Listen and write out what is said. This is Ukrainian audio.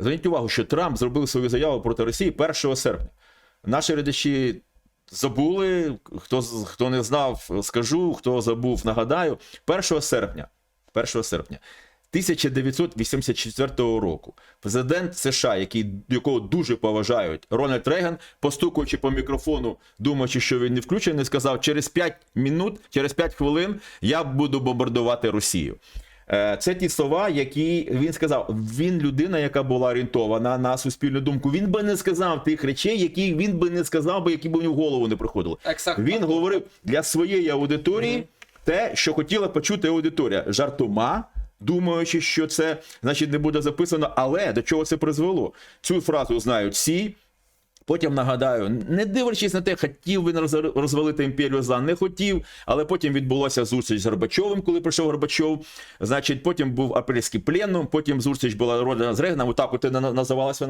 Зверніть увагу, що Трамп зробив свою заяву проти Росії 1 серпня. Наші глядачі забули. Хто, хто не знав, скажу, хто забув, нагадаю. 1 серпня. 1 серпня. 1984 року президент США, який, якого дуже поважають, Рональд Рейган, постукуючи по мікрофону, думаючи, що він не включений, сказав: через 5 минут, через 5 хвилин я буду бомбардувати Росію. Е, Це ті слова, які він сказав. Він людина, яка була орієнтована на суспільну думку. Він би не сказав тих речей, які він би не сказав, би, які б мені в голову не приходили. Ексакт. Він говорив для своєї аудиторії те, що хотіла почути аудиторія, жартома. Думаючи, що це значить не буде записано, але до чого це призвело? Цю фразу знають всі. Потім нагадаю, не дивлячись на те, хотів він розвалити імперію зла, не хотів, але потім відбулася зустріч з Горбачовим, коли прийшов Горбачов. Значить, потім був апрельський пленум, потім зустріч була родина з Регном, отак от і називалася вона.